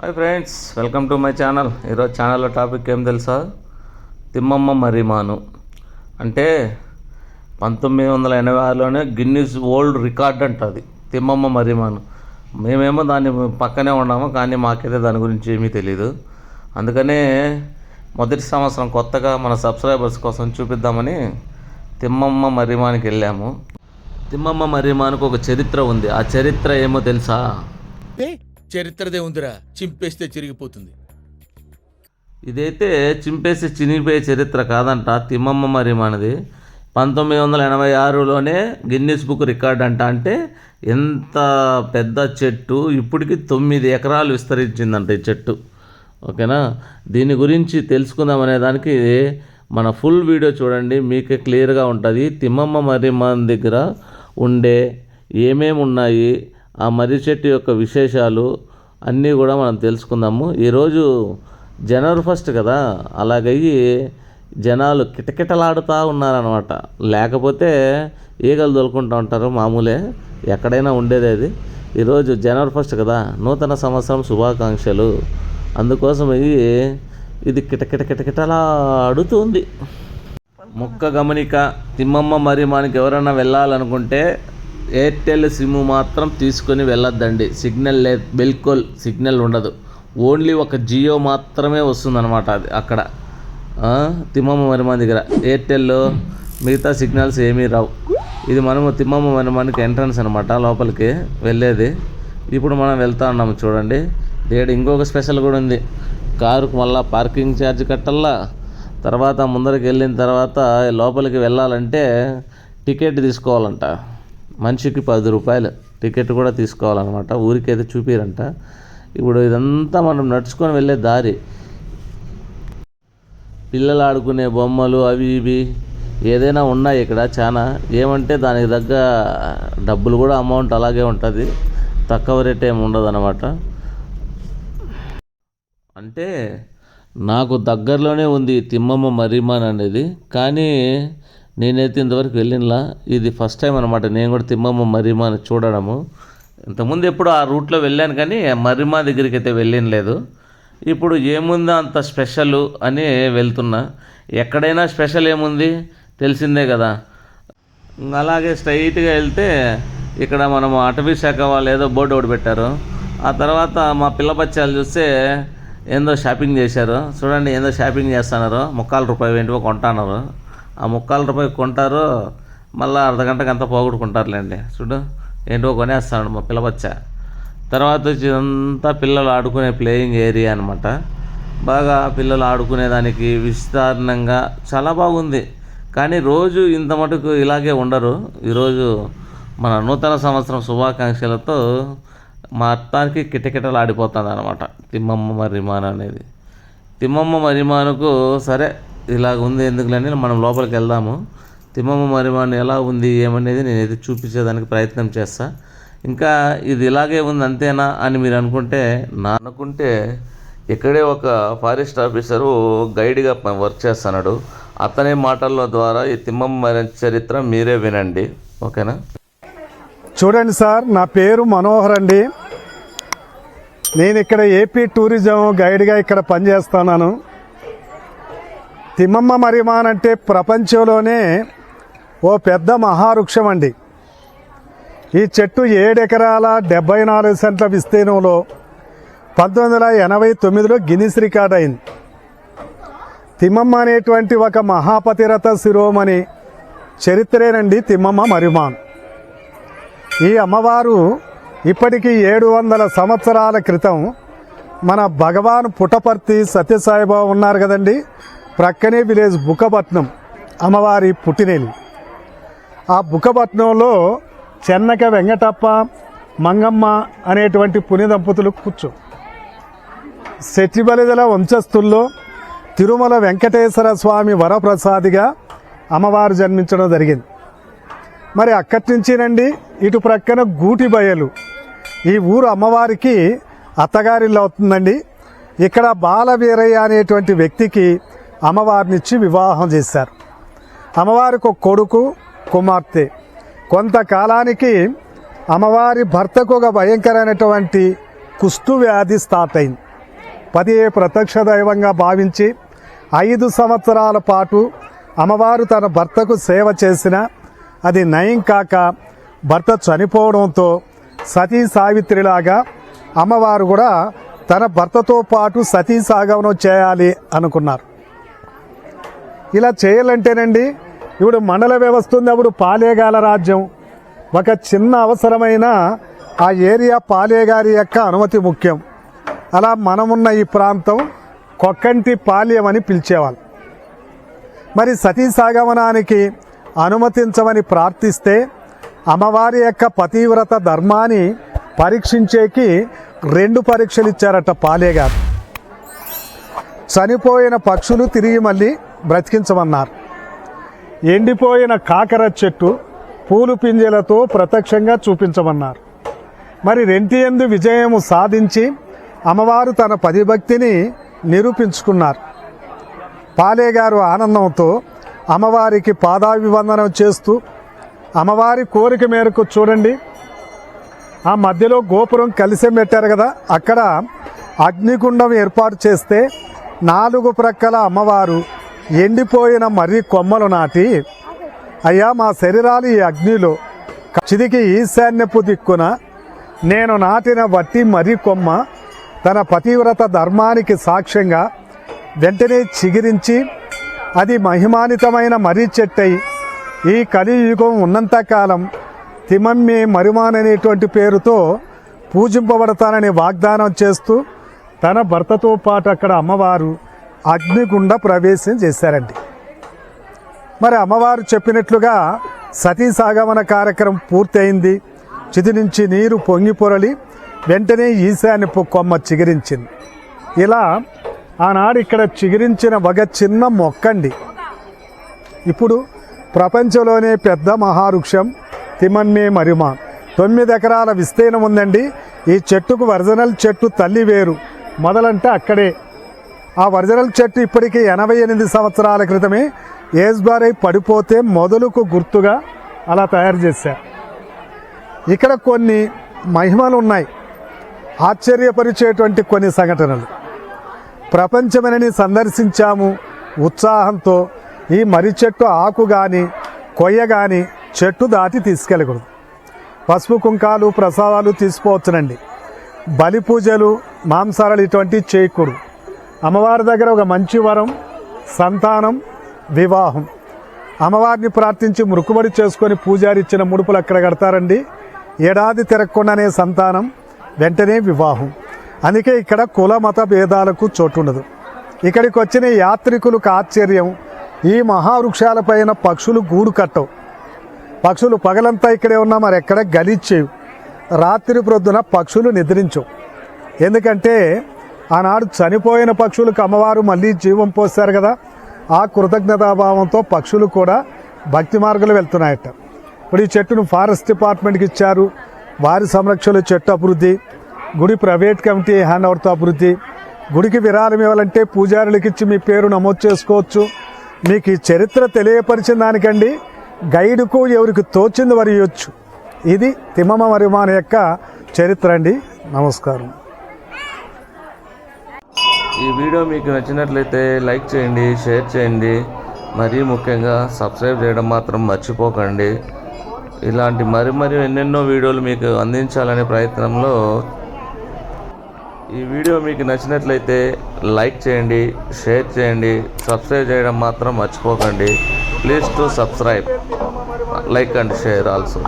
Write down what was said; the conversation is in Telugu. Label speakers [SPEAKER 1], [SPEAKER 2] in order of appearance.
[SPEAKER 1] Hi friends welcome to my channel ఈరోజు ఛానల్లో టాపిక్ ఏం తెలుసా? తిమ్మమ్మ మరిమాను అంటే పంతొమ్మిది వందల ఎనభై ఆరులోనే గిన్నీస్ ఓల్డ్ రికార్డ్ అంట అది తిమ్మమ్మ మరిమాను మేమేమో దాన్ని పక్కనే ఉన్నాము కానీ మాకైతే దాని గురించి ఏమీ తెలియదు అందుకనే మొదటి సంవత్సరం కొత్తగా మన సబ్స్క్రైబర్స్ కోసం చూపిద్దామని తిమ్మమ్మ మరిమానికి వెళ్ళాము. తిమ్మమ్మ మరిమానికి ఒక చరిత్ర ఉంది. ఆ చరిత్ర ఏమో తెలుసా?
[SPEAKER 2] చరిత్రదే ఉందిరా. చింపేస్తే చిరిగిపోతుంది.
[SPEAKER 1] ఇదైతే చింపేసి చినిగిపోయే చరిత్ర కాదంట. తిమ్మమ్మ మరి మనది. పంతొమ్మిది వందల ఎనభై ఆరులోనే గిన్నిస్ బుక్ రికార్డ్ అంట అంటే ఎంత పెద్ద చెట్టు? ఇప్పటికి తొమ్మిది ఎకరాలు విస్తరించిందంట ఈ చెట్టు. ఓకేనా? దీని గురించి తెలుసుకుందాం అనే దానికి మన ఫుల్ వీడియో చూడండి. మీకే క్లియర్గా ఉంటుంది. తిమ్మమ్మ మరి మన దగ్గర ఉండే ఏమేమి ఉన్నాయి ఆ మర్రి చెట్టు యొక్క విశేషాలు అన్నీ కూడా మనం తెలుసుకుందాము. ఈరోజు జనవరి ఫస్ట్ కదా? అలాగయ్యి జనాలు కిటకిటలాడుతూ ఉన్నారనమాట లేకపోతే ఈగలు దొలుకుంటూ ఉంటారు మామూలే. ఎక్కడైనా ఉండేది అది. ఈరోజు జనవరి ఫస్ట్ కదా? నూతన సంవత్సరం శుభాకాంక్షలు. అందుకోసం ఇది ఇది కిటకిట కిటకిటలాడుతుంది ముక్క గమనిక తిమ్మమ్మ మరి మనకి ఎవరైనా వెళ్ళాలనుకుంటే ఎయిర్టెల్ సిమ్ మాత్రం తీసుకొని వెళ్ళొద్దండి. సిగ్నల్ లేదు బిల్కుల్ సిగ్నల్ ఉండదు. ఓన్లీ ఒక జియో మాత్రమే వస్తుందన్నమాట అది అక్కడ. తిమ్మమ్మ మరి దగ్గర. ఎయిర్టెల్ మిగతా సిగ్నల్స్ ఏమీ రావు. ఇది మనము తిమ్మమ్మ మరి ఎంట్రన్స్ అనమాట లోపలికి వెళ్ళేది. ఇప్పుడు మనం వెళ్తా ఉన్నాము చూడండి. దేడు ఇంకొక స్పెషల్ కూడా ఉంది. కారుకు మళ్ళా పార్కింగ్ ఛార్జ్ కట్టల్లా. తర్వాత ముందరికి వెళ్ళిన తర్వాత లోపలికి వెళ్ళాలంటే టికెట్ తీసుకోవాలంట. మనిషికి పది రూపాయలు టికెట్ కూడా తీసుకోవాలన్నమాట. ఊరికైతే చూపిరంట. ఇప్పుడు ఇదంతా మనం నడుచుకొని వెళ్ళే దారి. పిల్లలు ఆడుకునే బొమ్మలు అవి ఇవి ఏదైనా ఉన్నాయి ఇక్కడ చాలా ఏమంటే దానికి తగ్గ డబ్బులు కూడా అమౌంట్ అలాగే ఉంటుంది. తక్కువ రేట్ ఏమి ఉండదు అనమాట అంటే నాకు దగ్గరలోనే ఉంది తిమ్మమ్మ మరిమాన్ అనేది. కానీ నేనైతే ఇంతవరకు వెళ్ళినలా. ఇది ఫస్ట్ టైం అనమాట నేను కూడా తిమ్మమ్మ మరిమాన్ చూడడము. ఇంతకుముందు ఎప్పుడు ఆ రూట్లో వెళ్ళాను కానీ మరిమా దగ్గరికి అయితే వెళ్ళినలేదు ఇప్పుడు ఏముందో అంత స్పెషల్ అని వెళ్తున్నా. ఎక్కడైనా స్పెషల్ ఏముంది? తెలిసిందే కదా. అలాగే స్ట్రైట్గా వెళ్తే ఇక్కడ మనం అటవీ శాఖ వాళ్ళు ఏదో బోర్డు ఒకటి పెట్టారు. ఆ తర్వాత మా పిల్ల బచ్చాలు చూస్తే ఏందో షాపింగ్ చేశారు. చూడండి ఏందో షాపింగ్ చేస్తున్నారు. ముక్కాలు రూపాయలు ఏంటివో కొంటున్నారు ఆ ముక్కాల రూపాయి కొంటారు మళ్ళీ అర్ధగంటకి అంతా పోగొట్టుకుంటారులేండి. చూడు ఏంటో కొనేస్తాడు మా పిల్లబచ్చ తర్వాత వచ్చి అంతా పిల్లలు ఆడుకునే ప్లేయింగ్ ఏరియా అనమాట బాగా పిల్లలు ఆడుకునేదానికి విస్తారణంగా చాలా బాగుంది. కానీ రోజు ఇంత మటుకు ఇలాగే ఉండరు. ఈరోజు మన నూతన సంవత్సరం శుభాకాంక్షలతో మా అత్తానికి కిటకిటలు ఆడిపోతుంది అనమాట తిమ్మమ్మ మరిమాన్ అనేది. తిమ్మమ్మ మరిమానుకు సరే ఇలాగ ఉంది ఎందుకులని మనం లోపలికి వెళ్దాము. తిమ్మమ్మ మరిమాను ఎలా ఉంది ఏమనేది నేను నేనైతే చూపించేదానికి ప్రయత్నం చేస్తా. ఇంకా ఇది ఇలాగే ఉంది అంతేనా అని మీరు అనుకుంటే నా అనుకుంటే ఇక్కడే ఒక ఫారెస్ట్ ఆఫీసరు గైడ్గా వర్క్ చేస్తున్నాడు. అతని మాటల ద్వారా ఈ తిమ్మమ్మ మరి చరిత్ర మీరే వినండి. ఓకేనా?
[SPEAKER 3] చూడండి సార్ నా పేరు మనోహర్ అండి. నేను ఇక్కడ ఏపీ టూరిజం గైడ్గా ఇక్కడ పనిచేస్తున్నాను. తిమ్మమ్మ మరిమాన్ అంటే ప్రపంచంలోనే ఓ పెద్ద మహావృక్షం అండి ఈ చెట్టు ఏడెకరాల డెబ్బై నాలుగు సెంట్ల విస్తీర్ణంలో పంతొమ్మిది వందల ఎనభై తొమ్మిదిలో గిన్నిస్ రికార్డ్ అయింది. తిమ్మమ్మ అనేటువంటి ఒక మహాపతిరథ శిరోమణి చరిత్రేనండి తిమ్మమ్మ మరిమాన్. ఈ అమ్మవారు ఇప్పటికి ఏడు వందల సంవత్సరాల క్రితం మన భగవాన్ పుటపర్తి సత్యసాయిబాబు ఉన్నారు కదండి. ప్రక్కనే విలేజ్ బుకపట్నం అమ్మవారి పుట్టినేలు. ఆ బుకపట్నంలో చెన్నక వెంకటప్ప మంగమ్మ అనేటువంటి పుణ్య దంపతులు కూర్చో. శెట్టిబలిదల వంశస్థుల్లో తిరుమల వెంకటేశ్వర స్వామి వరప్రసాదిగా అమ్మవారు జన్మించడం జరిగింది. మరి అక్కడి నుంచినండి ఇటు ప్రక్కన గూటి బయలు. ఈ ఊరు అమ్మవారికి అత్తగారిల్లు అవుతుందండి. ఇక్కడ బాలవీరయ్య అనేటువంటి వ్యక్తికి అమ్మవారినిచ్చి వివాహం చేశారు. అమ్మవారికి ఒక కొడుకు కుమార్తె. కొంతకాలానికి అమ్మవారి భర్తకు ఒక భయంకరమైనటువంటి కుష్టు వ్యాధి స్టార్ట్ అయింది. పదియే ప్రత్యక్ష దైవంగా భావించి ఐదు సంవత్సరాల పాటు అమ్మవారు తన భర్తకు సేవ చేసిన అది నయం కాక భర్త చనిపోవడంతో సతీ సావిత్రిలాగా అమ్మవారు కూడా తన భర్తతో పాటు సతీ సాగమనం చేయాలి అనుకున్నారు. ఇలా చేయాలంటేనండి ఇప్పుడు మండల వ్యవస్థ ఉంది అప్పుడు పాలేగాల రాజ్యం. ఒక చిన్న అవసరమైన ఆ ఏరియా పాలేగారి యొక్క అనుమతి ముఖ్యం. అలా మనమున్న ఈ ప్రాంతం కొక్కంటి పాల్యం అని పిలిచేవాళ్ళు. మరి సతీ సాగమనానికి అనుమతించమని ప్రార్థిస్తే అమ్మవారి యొక్క పతివ్రత ధర్మాన్ని పరీక్షించేకి రెండు పరీక్షలు ఇచ్చారట పాలేగారు. చనిపోయిన పక్షులు తిరిగి మళ్ళీ బ్రతికించమన్నారు. ఎండిపోయిన కాకర చెట్టు పూలు పింజలతో ప్రత్యక్షంగా చూపించమన్నారు. మరి రెంటి ఎందు విజయము సాధించి అమ్మవారు తన పదిభక్తిని నిరూపించుకున్నారు. పాలే గారు ఆనందంతో అమ్మవారికి పాదాభివందనం చేస్తూ అమ్మవారి కోరిక మేరకు చూడండి. ఆ మధ్యలో గోపురం కలిసే పెట్టారు కదా అక్కడ అగ్నిగుండం ఏర్పాటు చేస్తే నాలుగు ప్రక్కల అమ్మవారు ఎండిపోయిన మర్రి కొమ్మలు నాటి అయ్యా మా శరీరాలు ఈ అగ్నిలో చిదికి ఈశాన్యపు దిక్కున నేను నాటిన వట్టి మర్రి కొమ్మ తన పతివ్రత ధర్మానికి సాక్ష్యంగా వెంటనే చిగిరించి అది మహిమానితమైన మర్రి చెట్టై ఈ కలియుగం ఉన్నంతకాలం తిమమ్మి మరిమాన్ అనేటువంటి పేరుతో పూజింపబడతానని వాగ్దానం చేస్తూ తన భర్తతో పాటు అక్కడ అమ్మవారు అగ్నిగుండ ప్రవేశం చేశారండి. మరి అమ్మవారు చెప్పినట్లుగా సతీ సాగమన కార్యక్రమం పూర్తయింది. చితి నుంచి నీరు పొంగి పొరలి వెంటనే ఈశాన్యపు కొమ్మ చిగిరించింది. ఇలా ఆనాడు ఇక్కడ చిగిరించిన ఒక చిన్న మొక్కండి. ఇప్పుడు ప్రపంచంలోనే పెద్ద మహావృక్షం తిమన్మే మరిమ. తొమ్మిది ఎకరాల విస్తీర్ణం ఉందండి. ఈ చెట్టుకు ఒరిజినల్ చెట్టు తల్లి వేరు. మొదలంటే అక్కడే. ఆ వరిజనల్ చెట్టు ఇప్పటికీ ఎనభై ఎనిమిది సంవత్సరాల క్రితమే ఏజ్బారై పడిపోతే మొదలుకు గుర్తుగా అలా తయారు చేశారు ఇక్కడ కొన్ని మహిమలు ఉన్నాయి ఆశ్చర్యపరిచేటువంటి కొన్ని సంఘటనలు. ప్రపంచమనని సందర్శించాము ఉత్సాహంతో ఈ మర్రి చెట్టు ఆకు కానీ కొయ్య కానీ చెట్టు దాటి తీసుకెళ్ళకూడదు. పసుపు కుంకాలు ప్రసాదాలు తీసుకోవచ్చునండి. బలి పూజలు మాంసారాలు ఇటువంటివి చేయకూడదు. అమ్మవారి దగ్గర ఒక మంచి వరం సంతానం వివాహం. అమ్మవారిని ప్రార్థించి మృక్కుబడి చేసుకొని పూజారి ఇచ్చిన ముడుపులు అక్కడ కడతారండి? ఏడాది తిరగకుండానే సంతానం వెంటనే వివాహం. అందుకే ఇక్కడ కుల మత భేదాలకు చోటుండదు ఇక్కడికి వచ్చిన యాత్రికులకు ఆశ్చర్యం. ఈ మహావృక్షాలపైన పక్షులు గూడు కట్టవు. పక్షులు పగలంతా ఇక్కడే ఉన్నా మరి ఎక్కడ గలిచ్చేవి రాత్రి ప్రొద్దున పక్షులు నిద్రించవు. ఎందుకంటే ఆనాడు చనిపోయిన పక్షులకు అమ్మవారు మళ్ళీ జీవం పోస్తారు కదా. ఆ కృతజ్ఞతాభావంతో పక్షులు కూడా భక్తి మార్గంలో వెళ్తున్నాయట. ఇప్పుడు ఈ చెట్టును ఫారెస్ట్ డిపార్ట్మెంట్కి ఇచ్చారు. వారి సంరక్షణలో చెట్టు అభివృద్ధి గుడి ప్రైవేట్ కమిటీ హ్యాండ్ ఓవర్తో అభివృద్ధి గుడికి విరాళం ఇవ్వాలంటే పూజారులకు ఇచ్చి మీ పేరు నమోదు చేసుకోవచ్చు. మీకు ఈ చరిత్ర తెలియపరిచిన దానికండి. గైడుకు ఎవరికి తోచింది వారు ఇవ్వచ్చు ఇది తిమ్మమ్మ వరిమాన యొక్క చరిత్ర అండి. నమస్కారం.
[SPEAKER 1] ఈ వీడియో మీకు నచ్చినట్లయితే లైక్ చేయండి షేర్ చేయండి మరీ ముఖ్యంగా సబ్స్క్రైబ్ చేయడం మాత్రం మర్చిపోకండి. ఇలాంటి మరి మరి ఎన్నెన్నో వీడియోలు మీకు అందించాలనే ప్రయత్నంలో ఈ వీడియో మీకు నచ్చినట్లయితే లైక్ చేయండి షేర్ చేయండి సబ్స్క్రైబ్ చేయడం మాత్రం మర్చిపోకండి. Please to subscribe like and share also.